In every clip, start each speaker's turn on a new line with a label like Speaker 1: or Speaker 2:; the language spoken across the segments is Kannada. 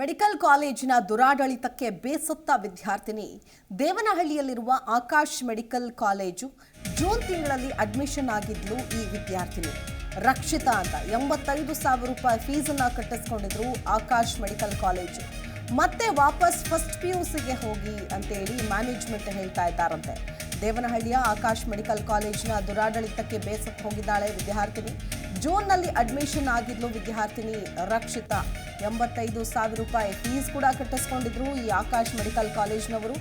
Speaker 1: ಮೆಡಿಕಲ್ ಕಾಲೇಜಿನ ದುರಾಡಳಿತಕ್ಕೆ ಬೇಸತ್ತ ವಿದ್ಯಾರ್ಥಿನಿ. ದೇವನಹಳ್ಳಿಯಲ್ಲಿರುವ ಆಕಾಶ್ ಮೆಡಿಕಲ್ ಕಾಲೇಜು ಜೂನ್ ತಿಂಗಳಲ್ಲಿ ಅಡ್ಮಿಷನ್ ಆಗಿದ್ಲು ಈ ವಿದ್ಯಾರ್ಥಿನಿ. ರಕ್ಷಿತಾ ಅಂತ ಎಂಬತ್ತೈದು ಸಾವಿರ ರೂಪಾಯಿ ಫೀಸನ್ನ ಕಟ್ಟಿಸ್ಕೊಂಡಿದ್ರು ಆಕಾಶ್ ಮೆಡಿಕಲ್ ಕಾಲೇಜು. ಮತ್ತೆ ವಾಪಸ್ ಫಸ್ಟ್ ಪಿ ಯು ಸಿಗೆ ಹೋಗಿ ಅಂತೇಳಿ ಮ್ಯಾನೇಜ್ಮೆಂಟ್ ಹೇಳ್ತಾ ಇದ್ದಾರಂತೆ. ದೇವನಹಳ್ಳಿಯ ಆಕಾಶ್ ಮೆಡಿಕಲ್ ಕಾಲೇಜಿನ ದುರಾಡಳಿತಕ್ಕೆ ಬೇಸತ್ತು ಹೋಗಿದ್ದಾಳೆ ವಿದ್ಯಾರ್ಥಿನಿ. ಜೂನ್ನಲ್ಲಿ ಅಡ್ಮಿಷನ್ ಆಗಿದ್ಲು ವಿದ್ಯಾರ್ಥಿನಿ ರಕ್ಷಿತಾ. ಎಂಬತ್ತೈದು ಸಾವಿರ ರೂಪಾಯಿ ಫೀಸ್ ಕೂಡ ಕಟ್ಟಿಸ್ಕೊಂಡಿದ್ರು ಈ ಆಕಾಶ್ ಮೆಡಿಕಲ್ ಕಾಲೇಜ್ನವರು.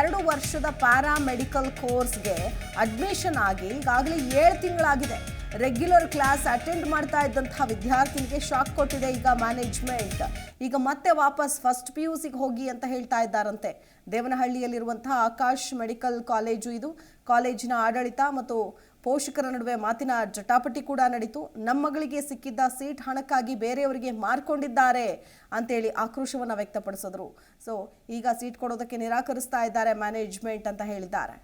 Speaker 1: ಎರಡು ವರ್ಷದ ಪ್ಯಾರಾ ಮೆಡಿಕಲ್ ಕೋರ್ಸ್ಗೆ ಅಡ್ಮಿಷನ್ ಆಗಿ ಈಗಾಗಲೇ ಏಳು ತಿಂಗಳಾಗಿದೆ. ರೆಗ್ಯುಲರ್ ಕ್ಲಾಸ್ ಅಟೆಂಡ್ ಮಾಡ್ತಾ ಇದ್ದಂತಹ ವಿದ್ಯಾರ್ಥಿನಿಗೆ ಶಾಕ್ ಕೊಟ್ಟಿದೆ ಈಗ ಮ್ಯಾನೇಜ್ಮೆಂಟ್ ಈಗ ಮತ್ತೆ ವಾಪಸ್ ಫಸ್ಟ್ ಪಿ ಯು ಸಿಗೆ ಹೋಗಿ ಅಂತ ಹೇಳ್ತಾ ಇದ್ದಾರಂತೆ. ದೇವನಹಳ್ಳಿಯಲ್ಲಿರುವಂತಹ ಆಕಾಶ್ ಮೆಡಿಕಲ್ ಕಾಲೇಜು ಇದು. ಕಾಲೇಜಿನ ಆಡಳಿತ ಮತ್ತು ಪೋಷಕರ ನಡುವೆ ಮಾತಿನ ಜಟಾಪಟಿ ಕೂಡ ನಡೀತು. ನಮ್ಮ ಮಗಳಿಗೆ ಸಿಕ್ಕಿದ್ದ ಸೀಟ್ ಹಣಕ್ಕಾಗಿ ಬೇರೆಯವರಿಗೆ ಮಾರ್ಕೊಂಡಿದ್ದಾರೆ ಅಂತೇಳಿ ಆಕ್ರೋಶವನ್ನ ವ್ಯಕ್ತಪಡಿಸಿದ್ರು. ಸೊ ಈಗ ಸೀಟ್ ಕೊಡೋದಕ್ಕೆ ನಿರಾಕರಿಸ್ತಾ ಇದ್ದಾರೆ ಮ್ಯಾನೇಜ್ಮೆಂಟ್ ಅಂತ ಹೇಳಿದ್ದಾರೆ.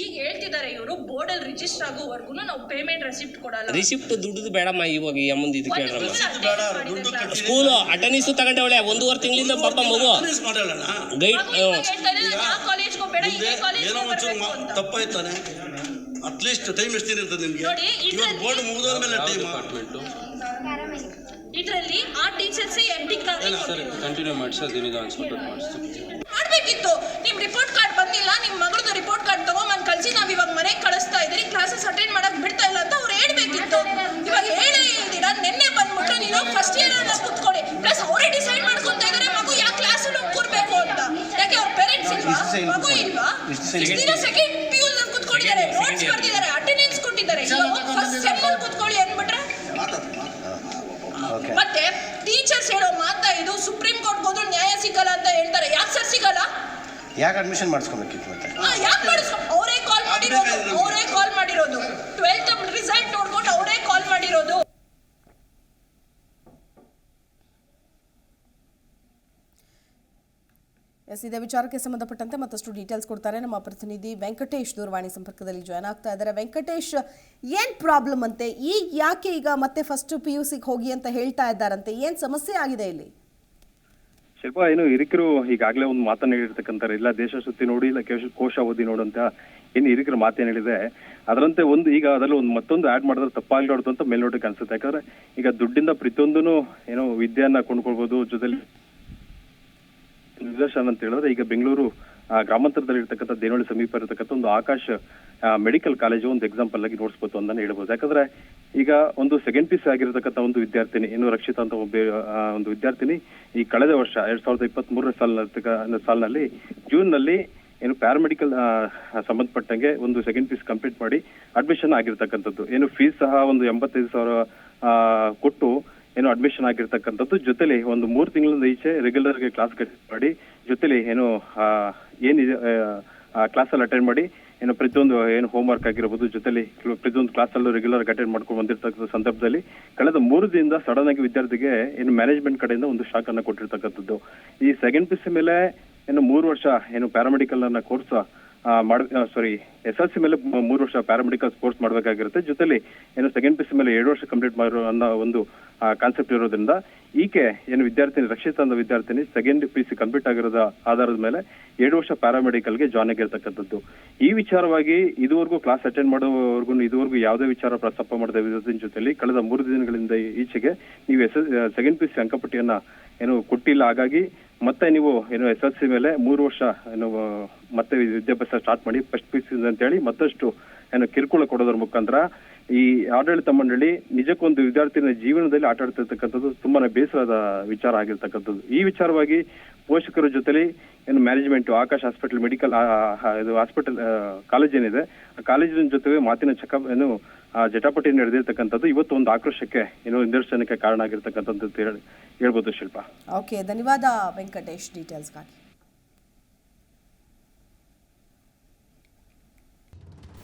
Speaker 2: ಈಗ ಹೇಳ್ತಿದ್ದಾರೆ ಇವರು ಬೋರ್ಡಲ್ಲಿ ರಿಜಿಸ್ಟರ್ ಆಗೋವರೆಗೂ ನಾವು ಪೇಮೆಂಟ್ ರೆಸಿಪ್ಟ್ ಕೊಡಲ್ಲ.
Speaker 3: ರಿಸಿಪ್ಟ್ ದುಡ್ಡು ಬೇಡಮ್ಮ ಇವಾಗ ಈ ಇದು ಕೇಳ್ರಮ್ಮ ಸ್ಕೂಲ್ ಅಟೆಂಡೆನ್ಸ್ ತಗೊಂಡವಳೆ ಒಂದೂವರೆ ತಿಂಗಳಿಂದ ಪಾಪ ಮಗು. ಗೈಡ್
Speaker 4: ಏನೋ ಒಂಚೂರು. ತಪ್ಪಾಯ್ತಾನೆ. ಅಟ್ಲೀಸ್ಟ್ ಟೈಮ್ ಎಷ್ಟು ಇರ್ತದೆ ನಿಮ್ಗೆ?
Speaker 2: ನೋಡಿ,
Speaker 4: ಇವತ್ತು ಬೋರ್ಡ್ ಮುಗಿದೋದ್ಮೇಲೆ ಟೈಮ್
Speaker 2: ಇದ್ರಲ್ಲಿ ಆ ಟೀಚರ್ಸ್ ಎಂಟಿಂಗ್
Speaker 5: ಸರಿ ಕಂಟಿನ್ಯೂ ಮಾಡಿಸಿ ಅದೇನಿದೆ ಅನ್ಸ್ಬಿಟ್ಟು ಮಾಡಿಸ್ತೀವಿ
Speaker 2: ಮಾಡ್ಬೇಕಿತ್ತು. ನಿಮ್ ರಿಪೋರ್ಟ್ ಕಾರ್ಡ್ ಬಂದಿಲ್ಲ ನಿಮ್ ಮಗಳದು ರಿಪೋರ್ಟ್ ಕಾರ್ಡ್ ತಗೊಂಬಂದ್ ಕಳ್ಸಿ ನಾವ್ ಇವಾಗ ಮನೆಗೆ ಕಳಿಸ್ತಾ ಇದೀರಿ ಕ್ಲಾಸಸ್ ಅಟೆಂಡ್ ಮಾಡಕ್ ಬಿಡ್ತಾ ಇಲ್ಲ ಅಂತ ಅವ್ರು ಹೇಳ್ಬೇಕಿತ್ತು ಇವಾಗ ಹೇಳೇ ಇದ್ದೀರಾ ನಿನ್ನೆ ಬಂದ್ಬಿಟ್ಟು ನೀನು ಫಸ್ಟ್ ಇಯರ್ ಅನ್ನ ಕುತ್ಕೊಳ್ಳಿ ಪ್ಲಸ್ ಅವರೇ ಡಿಸೈಡ್ ಮಾಡ್ಕೊಂತ ಇದಾರೆ ಮಗು ಯಾವ ಕ್ಲಾಸ್ ಅಲ್ಲಿ ಕೂರ್ಬೇಕು ಅಂತ ಯಾಕೆ ಅವ್ರ ಇಲ್ವಾ ಮಗು ಇಲ್ವಾ? ದಿನ ಸೆಕೆಂಡ್ ಪಿ ಯು ಕುತ್ಕೊಂಡಿದ್ದಾರೆ. ನೋಟ್ಸ್ ಬರ್ದಿದ್ದಾರೆ. ಅಟೆಂಡೆನ್ಸ್ ಕೊಟ್ಟಿದ್ದಾರೆ. ಫಸ್ಟ್ ಸೆಮ್ ಅಲ್ಲಿ ಕುತ್ಕೊಳ್ಳಿ ಅಂದ್ಬಿಟ್ರೆ? ಮತ್ತೆ ಟೀಚರ್ಸ್ ಹೇಳೋ ಮಾತಾ ಇದು ಸುಪ್ರೀಂ ಕೋರ್ಟ್ ಹೋದ್ರು ನ್ಯಾಯ ಸಿಗಲ್ಲ ಅಂತ ಹೇಳ್ತಾರೆ. ಯಾಕೆ ಸರ್ ಸಿಗಲ್ಲ?
Speaker 6: ಯಾಕೆ ಅಡ್ಮಿಷನ್ ಮಾಡಿಸ್ಕೋಬೇಕಿತ್ತು ಮತ್ತೆ?
Speaker 2: ಯಾಕೆ ಅವರೇ ಕಾಲ್ ಮಾಡಿರೋದು. ಅವರೇ ಕಾಲ್ ಮಾಡಿರೋದು. ಟ್ವೆಲ್ತ್ ರಿಸಲ್ಟ್ ನೋಡ್ಕೊಂಡು ಅವರೇ ಕಾಲ್ ಮಾಡಿರೋದು.
Speaker 1: ಎಸ್, ಇದೇ ವಿಚಾರಕ್ಕೆ ಸಂಬಂಧಪಟ್ಟಂತೆ ಮತ್ತಷ್ಟು ಡೀಟೇಲ್ಸ್ ಕೊಡ್ತಾರೆ ನಮ್ಮ ಪ್ರತಿನಿಧಿ ವೆಂಕಟೇಶ್ ದೂರವಾಣಿ ಸಂಪರ್ಕದಲ್ಲಿ ಜಾಯ್ನ್ ಆಗ್ತಾ ಇದ್ದಾರೆ. ವೆಂಕಟೇಶ್, ಏನ್ ಪ್ರಾಬ್ಲಮ್ ಅಂತೆ? ಈಗ ಯಾಕೆ ಈಗ ಮತ್ತೆ ಫಸ್ಟ್ ಪಿ ಯು ಸಿಗೆ ಹೋಗಿ ಅಂತ ಹೇಳ್ತಾ ಇದ್ದಾರಂತೆ? ಏನ್ ಸಮಸ್ಯೆ ಆಗಿದೆ ಇಲ್ಲಿ?
Speaker 7: ಶಿಲ್ಪ, ಏನು ಹಿರಿಕರು ಈಗಾಗಲೇ ಒಂದು ಮಾತನ್ನ ಹೇಳಿರ್ತಕ್ಕಂಥ ಇಲ್ಲ, ದೇಶ ಸುತ್ತಿ ನೋಡಿ ಇಲ್ಲ, ಕೇಶ- ಕೋಶ ಓದಿ ನೋಡು ಅಂತ ಏನು ಹಿರಿಕರು ಮಾತೇನು ಹೇಳಿದೆ ಅದರಂತೆ ಒಂದು ಈಗ ಅದರಲ್ಲಿ ಒಂದು ಮತ್ತೊಂದು ಆ್ಯಡ್ ಮಾಡಿದ್ರೆ ತಪ್ಪಾಗ್ಲಾರ್ದು ಅಂತ ಮೇಲ್ನೋಟಕ್ಕೆ ಅನ್ಸುತ್ತೆ. ಯಾಕಂದ್ರೆ ಈಗ ದುಡ್ಡಿಂದ ಪ್ರತಿಯೊಂದೂ ಏನೋ ವಿದ್ಯೆಯನ್ನ ಕೊಂಡ್ಕೊಳ್ಬೋದು, ಜೊತೆಲಿ ನಿದರ್ಶನ ಅಂತ ಹೇಳಿದ್ರೆ ಈಗ ಬೆಂಗಳೂರು ಗ್ರಾಮಾಂತರದಲ್ಲಿ ಇರ್ತಕ್ಕಂಥ ದೇನಹಳ್ಳಿ ಸಮೀಪ ಇರತಕ್ಕಂಥ ಒಂದು ಆಕಾಶ್ ಮೆಡಿಕಲ್ ಕಾಲೇಜು ಒಂದು ಎಕ್ಸಾಂಪಲ್ ಆಗಿ ನೋಡಿಸ್ಬೋದು ಅಂತಾನೆ ಹೇಳ್ಬೋದು. ಯಾಕಂದ್ರೆ ಈಗ ಒಂದು ಸೆಕೆಂಡ್ ಪೀಸ್ ಆಗಿರತಕ್ಕಂಥ ಒಂದು ವಿದ್ಯಾರ್ಥಿನಿ ಏನು ರಕ್ಷಿತ ಅಂತ ಒಬ್ಬ ಒಂದು ವಿದ್ಯಾರ್ಥಿನಿ ಈ ಕಳೆದ ವರ್ಷ, ಎರಡ್ ಸಾವಿರದ ಇಪ್ಪತ್ತ್ ಮೂರನೇ ಸಾಲಿನ ಸಾಲಿನಲ್ಲಿ ಜೂನ್ನಲ್ಲಿ ಏನು ಪ್ಯಾರಾಮೆಡಿಕಲ್ ಸಂಬಂಧಪಟ್ಟಂಗೆ ಒಂದು ಸೆಕೆಂಡ್ ಪೀಸ್ ಕಂಪ್ಲೀಟ್ ಮಾಡಿ ಅಡ್ಮಿಷನ್ ಆಗಿರ್ತಕ್ಕಂಥದ್ದು. ಏನು ಫೀಸ್ ಸಹ ಒಂದು ಎಂಬತ್ತೈದು ಸಾವಿರ ಕೊಟ್ಟು ಏನು ಅಡ್ಮಿಷನ್ ಆಗಿರ್ತಕ್ಕಂಥದ್ದು. ಜೊತೆಲಿ ಒಂದು ಮೂರು ತಿಂಗಳಿಂದ ಈಚೆ ರೆಗ್ಯುಲರ್ ಕ್ಲಾಸ್ ಕ್ಲಾಸ್ ಮಾಡಿ, ಜೊತೆಲಿ ಏನು ಏನಿದೆ ಕ್ಲಾಸಲ್ಲಿ ಅಟೆಂಡ್ ಮಾಡಿ, ಏನು ಪ್ರತಿಯೊಂದು, ಏನು ಹೋಮ್ ವರ್ಕ್ ಆಗಿರ್ಬೋದು, ಜೊತೆಲಿ ಪ್ರತಿಯೊಂದು ಕ್ಲಾಸಲ್ಲೂ ರೆಗ್ಯುಲರ್ ಅಟೆಂಡ್ ಮಾಡ್ಕೊಂಡು ಬಂದಿರ್ತಕ್ಕಂಥ ಸಂದರ್ಭದಲ್ಲಿ ಕಳೆದ ಮೂರು ದಿನದಿಂದ ಸಡನ್ ಆಗಿ ವಿದ್ಯಾರ್ಥಿಗೆ ಏನು ಮ್ಯಾನೇಜ್ಮೆಂಟ್ ಕಡೆಯಿಂದ ಒಂದು ಶಾಕ್ ಅನ್ನ ಕೊಟ್ಟಿರ್ತಕ್ಕಂಥದ್ದು. ಈ ಸೆಕೆಂಡ್ ಪಿ ಸಿ ಮೇಲೆ ಏನು ಮೂರು ವರ್ಷ ಏನು ಪ್ಯಾರಾಮೆಡಿಕಲ್ ಅನ್ನ ಕೋರ್ಸ್ ಮಾಡ್ ಸಾರಿ ಎಸ್ ಎಲ್ ಸಿ ಮೇಲೆ ಮೂರು ವರ್ಷ ಪ್ಯಾರಾಮೆಡಿಕಲ್ ಕೋರ್ಸ್ ಮಾಡಬೇಕಾಗಿರುತ್ತೆ. ಜೊತೆಲಿ ಏನು ಸೆಕೆಂಡ್ ಪಿ ಸಿ ಮೇಲೆ ಎರಡು ವರ್ಷ ಕಂಪ್ಲೀಟ್ ಮಾಡಿರೋ ಅನ್ನೋ ಒಂದು ಕಾನ್ಸೆಪ್ಟ್ ಇರೋದ್ರಿಂದ ಈಕೆ ಏನು ವಿದ್ಯಾರ್ಥಿನಿ, ರಕ್ಷಿತ ಅನ್ನೋ ವಿದ್ಯಾರ್ಥಿನಿ ಸೆಕೆಂಡ್ ಪಿ ಸಿ ಕಂಪ್ಲೀಟ್ ಆಗಿರೋದ ಆಧಾರದ ಮೇಲೆ ಎರಡು ವರ್ಷ ಪ್ಯಾರಾಮೆಡಿಕಲ್ಗೆ ಜಾಯ್ನ್ ಆಗಿರ್ತಕ್ಕಂಥದ್ದು. ಈ ವಿಚಾರವಾಗಿ ಇದುವರೆಗೂ ಕ್ಲಾಸ್ ಅಟೆಂಡ್ ಮಾಡೋವರೆಗೂ ಇದುವರೆಗೂ ಯಾವುದೇ ವಿಚಾರ ಪ್ರಸ್ತಾಪ ಮಾಡದ ವಿದ್ಯಾರ್ಥಿನ ಜೊತೆಯಲ್ಲಿ ಕಳೆದ ಮೂರು ದಿನಗಳಿಂದ ಈಚೆಗೆ ನೀವು ಎಸ್ ಸೆಕೆಂಡ್ ಪಿ ಸಿ ಅಂಕಪಟ್ಟಿಯನ್ನ ಏನು ಕೊಟ್ಟಿಲ್ಲ. ಹಾಗಾಗಿ ಮತ್ತೆ ನೀವು ಏನು ಎಸ್ ಎಲ್ ಸಿ ಮೇಲೆ ಮೂರು ವರ್ಷ ಏನು, ಮತ್ತೆ ವಿದ್ಯಾಭ್ಯಾಸ ಸ್ಟಾರ್ಟ್ ಮಾಡಿ ಫಸ್ಟ್ ಪಿ ಸಿ ಅಂತ ಹೇಳಿ ಮತ್ತಷ್ಟು ಏನು ಕಿರುಕುಳ ಕೊಡೋದ್ರ ಮುಖಾಂತರ ಈ ಆಡಳಿತ ಮಂಡಳಿ ನಿಜಕ್ಕೊಂದು ವಿದ್ಯಾರ್ಥಿನ ಜೀವನದಲ್ಲಿ ಆಟ ಆಡ್ತಿರ್ತಕ್ಕಂಥದ್ದು ತುಂಬಾನೇ ಬೇಸರದ ವಿಚಾರ ಆಗಿರ್ತಕ್ಕಂಥದ್ದು. ಈ ವಿಚಾರವಾಗಿ ಪೋಷಕರ ಜೊತೆಲಿ ಏನು ಮ್ಯಾನೇಜ್ಮೆಂಟ್ ಆಕಾಶ್ ಹಾಸ್ಪಿಟಲ್ ಮೆಡಿಕಲ್ ಇದು ಹಾಸ್ಪಿಟಲ್ ಕಾಲೇಜ್ ಏನಿದೆ, ಆ ಕಾಲೇಜಿನ ಜೊತೆಗೆ ಮಾತಿನ ಚಕ, ಏನು ಜಟಾಪಟಿ ನಡೆದಿರ್ತಕ್ಕಂಥದ್ದು ಇವತ್ತು ಒಂದು ಆಕ್ರೋಶಕ್ಕೆ ಏನು ನಿದರ್ಶನಕ್ಕೆ ಕಾರಣ ಆಗಿರ್ತಕ್ಕಂಥದ್ದು ಹೇಳ್ಬೋದು ಶಿಲ್ಪ.
Speaker 1: ಓಕೆ ಧನ್ಯವಾದ ವೆಂಕಟೇಶ್ ಡೀಟೇಲ್ಸ್ಗಾಗಿ